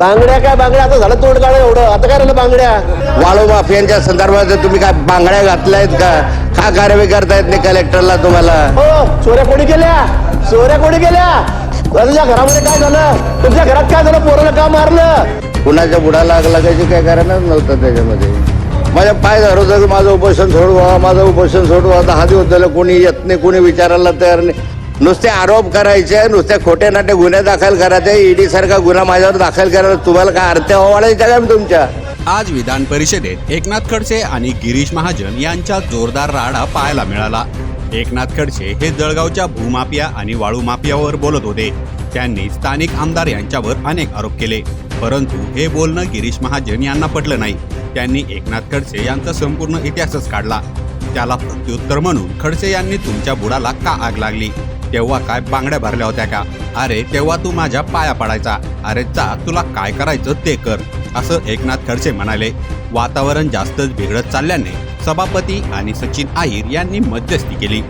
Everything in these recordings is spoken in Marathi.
बांगड्या काय? बांगड्या आता झालं तोंड काढ एवढं. आता काय राहिलं बांगड्या? वाळू माफियांच्या संदर्भात तुम्ही काय बांगड्या घातल्यात का? का कारवाई करता येत नाही कलेक्टरला तुम्हाला? हो चोऱ्या कोणी केल्या? चोऱ्या कोणी केल्या? तुझ्या घरामध्ये काय झालं? तुमच्या घरात काय झालं? पोराला का मारलं? कुणाच्या बुडाला लागायची काय कारणच नव्हतं त्याच्यामध्ये? माझ्या पाय धरत होतं की माझं उपोषण सोडवा माझं उपोषण सोडवा दहा दिवस झालं कोणी येत नाही कोणी विचारायला तयार नाही. नुसते आरोप करायचे नुसते खोटे नाटे गुन्हे दाखल करायचे ईडी सारखा गुन्हा माझ्यावर दाखल करायला तुम्हाला काय अर्थ वाढायच्या का तुमच्या? आज विधान परिषदेत एकनाथ खडसे आणि गिरीश महाजन यांचा जोरदार राडा पाहायला मिळाला. एकनाथ खडसे हे जळगावच्या भूमाफिया आणि वाळू माफियावर बोलत होते. त्यांनी स्थानिक आमदार यांच्यावर अनेक आरोप केले. परंतु हे बोलणं गिरीश महाजन यांना पटलं नाही. त्यांनी एकनाथ खडसे यांचा संपूर्ण इतिहासच काढला. त्याला प्रत्युत्तर म्हणून खडसे यांनी तुमच्या बुडाला का आग लागली? तेव्हा काय बांगड्या भरल्या होत्या का? अरे तेव्हा तू माझ्या पाया पडायचा. अरे जा तुला काय करायचं ते कर. असं एकनाथ खडसे म्हणाले. वातावरण जास्तच बिघडत चालल्याने सभापती आणि सचिन आहिर यांनी मध्यस्थी केली.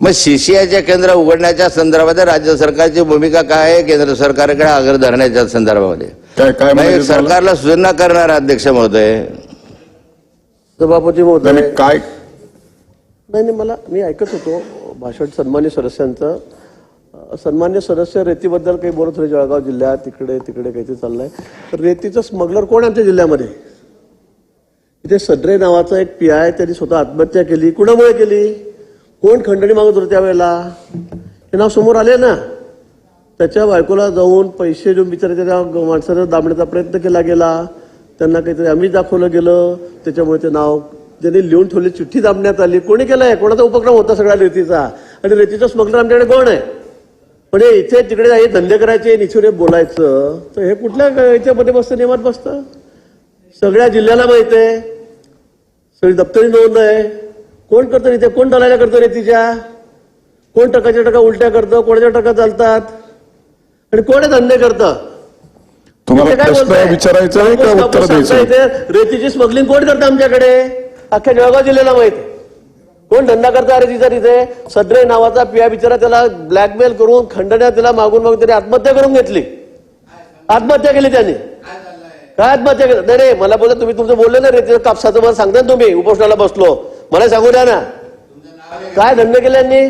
मग सीसीआयचे केंद्र उघडण्याच्या संदर्भात राज्य सरकारची भूमिका काय आहे? केंद्र सरकारकडे आग्रह धरण्याच्या संदर्भामध्ये. तुम्हाला? सरकारला सूचना करणार अध्यक्ष महोदय. सभापती महोदय. काय नाही नाही मला मी ऐकत होतो भाषण सन्मान्य सदस्यांचं. सन्मान्य सदस्य रेतीबद्दल काही बोलत होते जळगाव जिल्ह्यात तिकडे तिकडे काहीतरी चाललंय. तर रेतीचं स्मगलर कोण आहे आमच्या जिल्ह्यामध्ये? इथे सद्रे नावाचा एक पी आय त्यांनी स्वतः आत्महत्या केली. कुणामुळे केली? कोण खंडणी मागत होते त्यावेळेला? हे नाव समोर आले ना? त्याच्या बायकोला जाऊन पैसे देऊन बिचाराच्या त्या माणसानं दाबण्याचा प्रयत्न केला गेला. त्यांना काहीतरी आम्ही दाखवलं गेलं. त्याच्यामुळे ते नाव ज्यांनी लिहून ठेवली चिठ्ठी दाबण्यात आली. कोणी केलंय? कोणाचा उपक्रम होता सगळ्या रेतीचा? आणि रेतीचा स्मगलर आमच्याकडे कोण आहे? पण हे इथे तिकडे हे धंदे करायचे निचुरे बोलायचं. तर हे कुठल्या याच्यामध्ये बसतं नियमात बसतं? सगळ्या जिल्ह्याला माहीत आहे. सगळी दप्तरी नोंद आहे. कोण करतं इथे? कोण दलाल्या करतं रेतीच्या? कोण टकाच्या टका उलट्या करतं? कोणाच्या टका चालतात? आणि कोण धंदे करतं? तुम्हाला काय बोलताय? विचारायचा रेतीची स्मगलिंग कोण करतं आमच्याकडे? अख्ख्या जळगाव जिल्ह्याला माहीत आहे. कोण धंदा करता? अरे तिचा तिथे. सद्रे नावाचा पिया बिचारा त्याला ब्लॅकमेल करून खंडण्या त्याला मागून मागून त्याने आत्महत्या करून घेतली. आत्महत्या केली त्यांनी. काय आत्महत्या केली? नाही नाही मला बोला तुम्ही तुमचं बोलले ना तिथं कापसाचं मला सांगता ना तुम्ही. उपोषणाला बसलो. मला सांगू द्या ना. काय धंदे केले यांनी?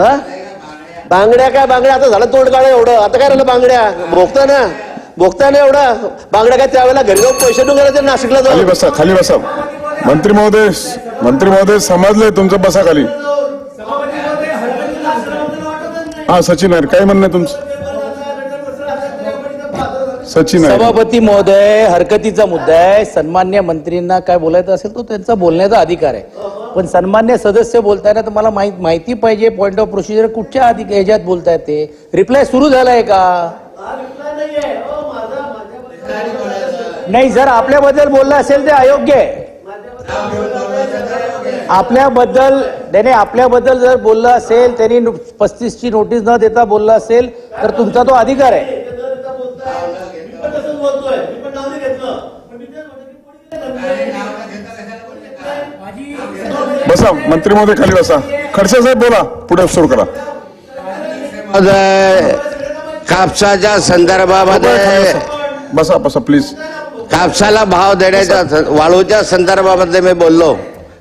हा? बांगड्या काय बांगड्या? आता झालं तोंड काढा एवढं. आता काय राहिलं बांगड्या? भोगता ना. भोगता ना एवढं? बांगड्या काय त्यावेळेला घरी जाऊन पैसे करायचे नाशिकला खाली जाऊन बसा खाली बसा. मंत्री महोदय मंत्री महोदय समजलंय तुमचं बसा खाली. हा सचिन आहे काय म्हणणं आहे तुमचं? सचिन आहे सभापती महोदय हरकतीचा मुद्दा आहे. सन्मान्य मंत्रींना काय बोलायचं असेल तो त्यांचा बोलण्याचा अधिकार आहे. पण सन्मान्य सदस्य बोलताय ना तर मला माहीत माहिती पाहिजे. पॉइंट ऑफ प्रोसिजर कुठच्या अधिक ह्याच्यात बोलतायत ते? रिप्लाय सुरू झालाय का? नाही जर आपल्याबद्दल बोललं असेल ते अयोग्य आहे. आपल्याबद्दल त्याने आपल्याबद्दल जर बोललं असेल त्यांनी पस्तीस ची नोटीस न देता बोललं असेल तर तुमचा तो अधिकार आहे. बसा मंत्री महोदय खाली बसा. खडसे साहेब बोला. पुढे सुरू करा. कापसाच्या संदर्भामध्ये बसा बसा प्लीज कापसाला भाव देण्याच्या वाळूच्या संदर्भामध्ये मी बोललो.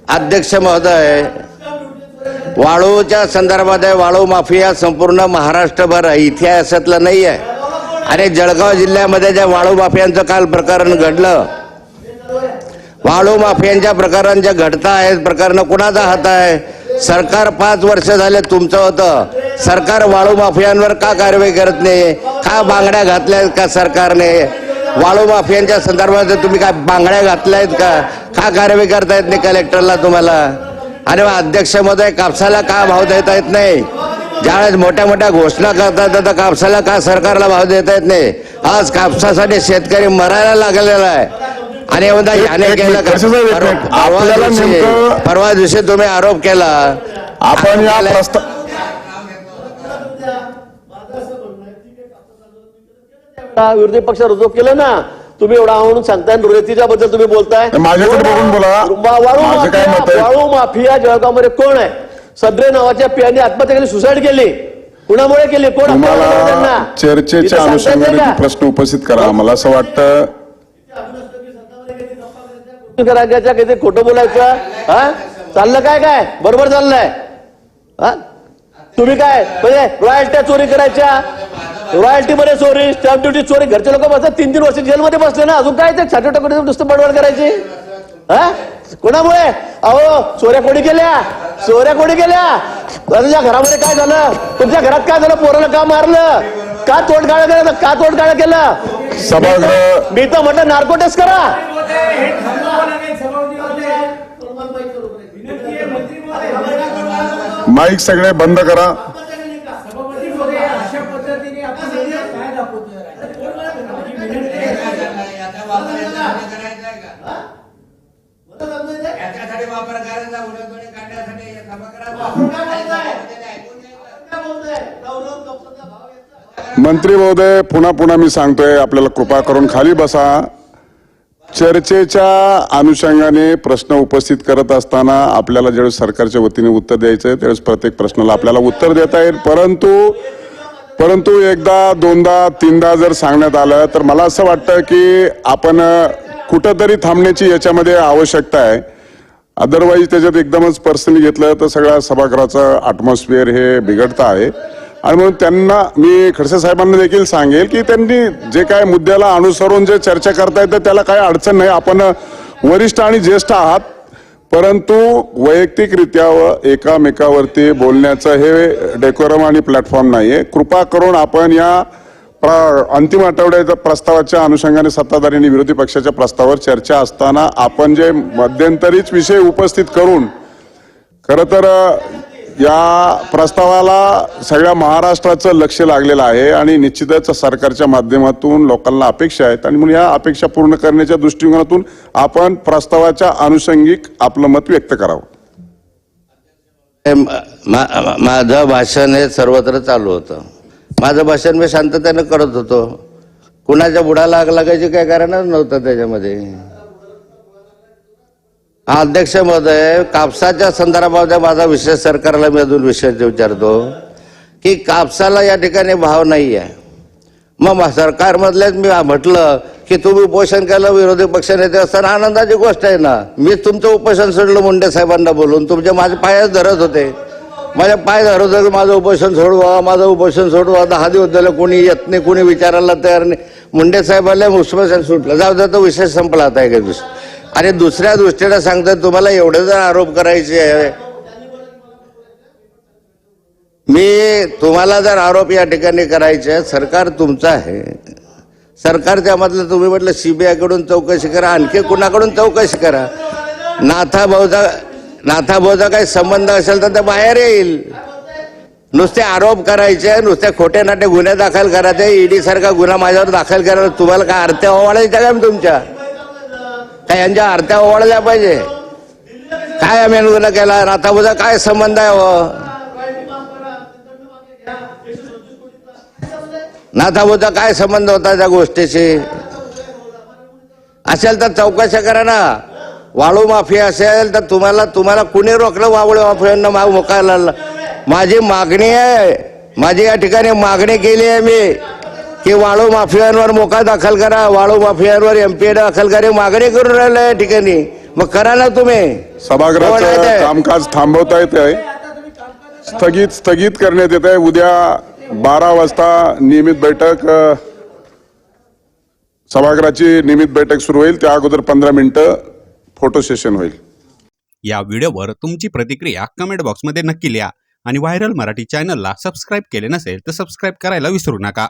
अध्यक्ष महोदय वाळूच्या संदर्भामध्ये वाळू माफिया संपूर्ण महाराष्ट्रभर इतिहासातलं नाही आहे आणि जळगाव जिल्ह्यामध्ये ज्या वाळू माफियांचं काल प्रकरण घडलं वाळू माफियांच्या प्रकरण जे घडता आहेत प्रकरण कुणाचा हात आहे? सरकार पाच वर्ष झाले तुमचं होतं. सरकार वाळू माफियांवर का कारवाई करत नाही? का बांगड्या घातल्या का सरकारने? वाळू माफियांच्या संदर्भात तुम्ही काय बांगड्या घातल्यात का का कारवाई करता येत नाही कलेक्टरला तुम्हाला? आणि मग अध्यक्ष महोदय कापसाला का भाव देता येत नाही? ज्यावेळेस मोठ्या मोठ्या घोषणा करतात तर कापसाला का सरकारला भाव देता येत नाही? आज कापसासाठी शेतकरी मरायला लागलेला आहे. आणि परवा दिवशी तुम्ही आरोप केला. आपण या आपल्याला- प्रस्ताव का विरोधी पक्षावर आरोप केलं ना तुम्ही एवढा म्हणून सांगताय रेतीच्या बद्दल तुम्ही बोलताय. माझ्याकडे बघून बोला. वा- वाळू माफिया? वाळू माफिया जळगावमध्ये कोण आहे? सद्रे नावाच्या पियाने आत्महत्या केली सुसाईड केली. कुणामुळे केली? कोण? चर्चेच्या अनुषंगाने? प्रश्न उपस्थित करा. मला असं वाटतं करायच्या किती खोटं बोलायचं हा? चाललं काय काय? बरोबर चाललंय. हा? तुम्ही काय? म्हणजे रॉयल्ट्या चोरी करायच्या? रॉयल्टी मध्ये चोरी स्टॅम्प ड्युटी चोरी घरचे लोक बसतात. तीन तीन वर्ष जेलमध्ये बसले ना. अजून काय ते छाटे टाकून नुसतं बडबड करायची? हा? कोणामुळे? अहो चोऱ्या कोणी केल्या? चोऱ्या कोणी केल्या? तुमच्या घरामध्ये काय झालं? तुमच्या घरात काय झालं? पोराला का मारलं? का तोंड काळं केलं? का तोंड काळं केलं? सभागृह मी तर म्हटलं नार्को टेस्ट करा. माईक सगळे बंद करा. मंत्री महोदय पुन्हा पुन्हा मी सांगतोय आपल्याला कृपा करून खाली बसा. चर्चेच्या अनुषंगाने प्रश्न उपस्थित करत असताना आपल्याला ज्यावेळेस सरकारच्या वतीने उत्तर द्यायचं आहे त्यावेळेस प्रत्येक प्रश्नाला आपल्याला उत्तर देता येईल. परंतु परंतु एकदा दोनदा तीनदा जर सांगण्यात आलं तर मला असं वाटतं की आपण कुठंतरी थांबण्याची याच्यामध्ये आवश्यकता आहे. अदरवाईज त्याच्यात एकदमच पर्सनली घेतलं तर सगळ्या सभागृहाचं ॲटमॉस्फिअर हे बिघडतं आहे. आणि म्हणून त्यांना मी खडसे साहेबांना देखील सांगेल की त्यांनी जे काय मुद्द्याला अनुसरून जे चर्चा करता येतं त्याला काही अडचण नाही. आपण वरिष्ठ आणि ज्येष्ठ आहात. परंतु वैयक्तिकरित्या व एकामेकावरती बोलण्याचं हे डेकोरम आणि प्लॅटफॉर्म नाही आहे कृपा करून आपण या प्र- अंतिम आठवड्याच्या प्रस्तावाच्या अनुषंगाने सत्ताधारी आणि विरोधी पक्षाच्या प्रस्तावावर चर्चा असताना आपण जे मध्यंतरीच विषय उपस्थित करून खरं तर या प्रस्तावाला सगळ्या महाराष्ट्राचं लक्ष लागलेलं आहे आणि निश्चितच सरकारच्या माध्यमातून लोकांना अपेक्षा आहेत. आणि म्हणून या अपेक्षा पूर्ण करण्याच्या दृष्टिकोनातून आपण प्रस्तावाच्या अनुषंगिक आपलं मत व्यक्त करावं. माझं भाषण हे सर्वत्र चालू होतं. माझं भाषण मी शांततेनं करत होतो. कुणाच्या बुडाला आग लागायची काय कारणच नव्हतं त्याच्यामध्ये. हा अध्यक्ष महोदय कापसाच्या संदर्भामध्ये माझा विषय सरकारला मी अजून विषय विचारतो की कापसाला या ठिकाणी भाव नाही आहे मग मा- सरकारमधलेच मी म्हटलं की तुम्ही उपोषण केलं विरोधी पक्षनेते असताना आनंदाची गोष्ट आहे ना. मी तुमचं उपोषण सोडलं मुंडे साहेबांना बोलून. तुमचे माझे पायच धरत होते. माझ्या पाय धरत होते माझं उपोषण सोडवा माझं उपोषण सोडवा. दहा दिवस झालं कोणी येत नाही कोणी विचारायला तयार नाही. मुंडे साहेबाला उपोषण सुटलं. जाऊ द्या तो विषय संपला आता एक दिवशी अरे दुसऱ्या दृष्टीने सांगतात तुम्हाला एवढे जर आरोप करायचे आहे. मी तुम्हाला जर आरोप या ठिकाणी करायचे आहे सरकार तुमचं आहे. सरकारच्या मधलं तुम्ही म्हटलं सीबीआयकडून चौकशी करा आणखी कुणाकडून चौकशी करा. नाथा भाऊचा नाथा भाऊचा काही संबंध असेल तर ते बाहेर येईल. नुसते आरोप करायचे नुसते खोटे नाटे गुन्हे दाखल करायचे ईडी सारखा गुन्हा माझ्यावर दाखल करायला तुम्हाला काय आरत्या ओवाळायच्या काय तुमच्या? काय यांच्या आरत्या ओवाळल्या पाहिजे? काय आम्ही केला? नाथा काय संबंध आहे हो? नाथाभाऊचा काय संबंध होता त्या गोष्टीशी? असेल तर चौकशा करा ना. वाळू माफी असेल तर तुम्हाला तुम्हाला कुणी रोखलं वाळू माफियांना माग मुकायला माझी मागणी आहे. माझी या ठिकाणी मागणी केली आहे मी. की वाळू माफियांवर मोका दाखल करा वाळू माफियांवर एमपीए दाखल करा मागणी करून राहिलं या ठिकाणी. मग करा ना तुम्ही. सभागृहाचं ते? कामकाज थांबवता येत आहे स्थगित स्थगित करण्यात येत आहे उद्या बारा वाजता नियमित बैठक सभागृहाची नियमित बैठक सुरू होईल. त्या अगोदर पंधरा मिनिटं फोटो सेशन होईल. या व्हिडिओवर तुमची प्रतिक्रिया कमेंट बॉक्समध्ये नक्की लिहा आणि व्हायरल मराठी चॅनलला सबस्क्राईब केले नसेल तर सबस्क्राईब करायला विसरू नका.